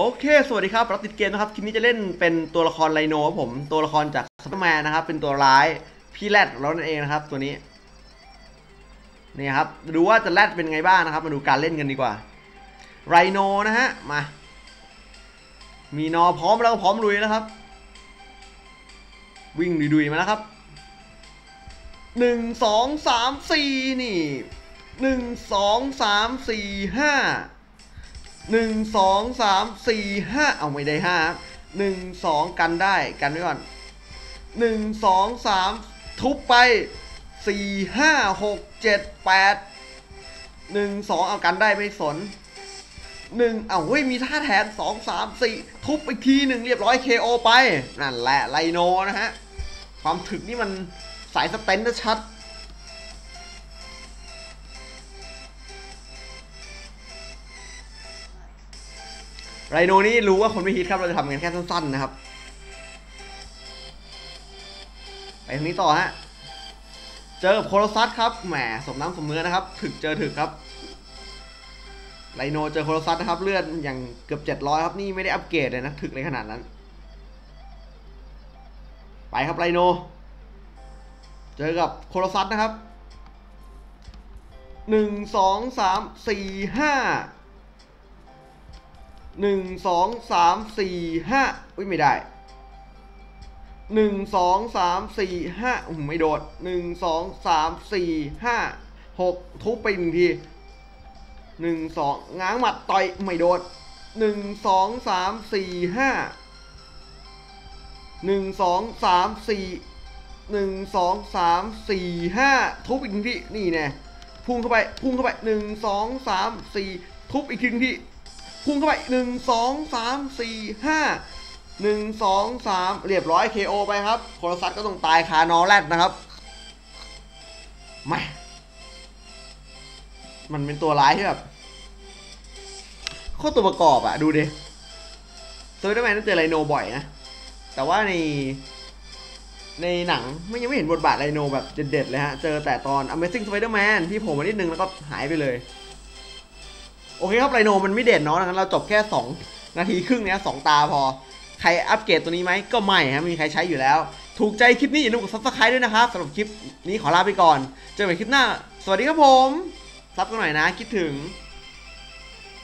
โอเค สวัสดีครับรับติดเกมนะครับ คลิปนี้จะเล่นเป็นตัวละครไลโนครับผม ตัวละครจากซัตแมนนะครับ เป็นตัวร้าย พี่แรดเรานั่นเองนะครับ ตัวนี้ นี่ครับ ดูว่าจะแรดเป็นไงบ้างนะครับ มาดูการเล่นกันดีกว่า ไรโนนะฮะ มา มีนอพร้อมแล้วพร้อมลุยแล้วครับ วิ่งดุยๆมาแล้วครับ หนึ่งสองสามสี่นี่ หนึ่งสองสามสี่ห้า หนึ่งสองสามสี่ห้าเอาไม่ได้ห้าหนึ่งสองกันได้กันไว้ก่อนหนึ่งสองสามทุบไปสี่ห้าหกเจ็ดแปดหนึ่งสองเอากันได้ไม่สนหนึ่งเอาเฮ้ยมีท่าแทนสองสามสี่ทุบไปทีหนึ่งเรียบร้อย KO ไป นั่นแหละไลโนนะฮะ ความถึกนี่มันสายสเตนชัด ไรโนนี่รู้ว่าคนไม่ฮิตครับ เราจะทำกันแค่สั้นๆนะครับ ไปทางนี้ต่อฮะ เจอโคโรซัสครับ แหมสมน้ำสมเนื้อนะครับ ถึกเจอถึกครับ ไรโนเจอโคโรซัสนะครับ เลือดอย่างเกือบ700ครับ นี่ไม่ได้อัปเกรดเลยนะ ถึกเลยขนาดนั้น ไปครับไรโน เจอกับโคโรซัสนะครับหนึ่งสองสามสี่ห้า หนึ่งสองสามสี่ห้าอุ้ยไม่ได้หนึ่งสองสามสี่ห้าอุ้ไม่โดดหนึ่งสองสามสี่ห้าหกทุบไปหนึ่งทีหนึ่งสองง้างหมัดต่อยไม่โดดหนึ่งสองสามสี่ห้าหนึ่งสองสามสี่หนึ่งสองสามสี่ห้าทุบอีกทีนี่แน่พุ่งเข้าไปพุ่งเข้าไปหนึ่งสองสามสี่ทุบอีกทีนึ่งที พุ่งเข้าไปหนึ่งสองสามสี่ห้าหนึ่งสองสามเรียบร้อย KO ไปครับโครซัสก็ต้องตายคานอแรดนะครับไม่มันเป็นตัวร้ายที่แบบโคตรตัวประกอบอะดูดิสไปเดอร์แมนต้องเจอไรโนบ่อยนะ แต่ว่าใน ในหนังไม่ยังไม่เห็นบทบาทไรโนแบบเด็ดๆเลยฮะ เจอแต่ตอน Amazing Spider-Man ที่โผมมานิดนึงแล้วก็หายไปเลย โอเคครับไรโนมันไม่เด่นเนาะงั้นเราจบแค่ 2 นาทีครึ่งเนี้ยสองตาพอ ใครอัปเกรดตัวนี้ไหมก็ไม่ฮะไม่มีใครใช้อยู่แล้ว ถูกใจคลิปนี้อย่าลืมกดซับสไครต์ด้วยนะครับสำหรับคลิปนี้ขอลาไปก่อน เจอกันใหม่คลิปหน้า สวัสดีครับผมซับกันหน่อยนะคิดถึง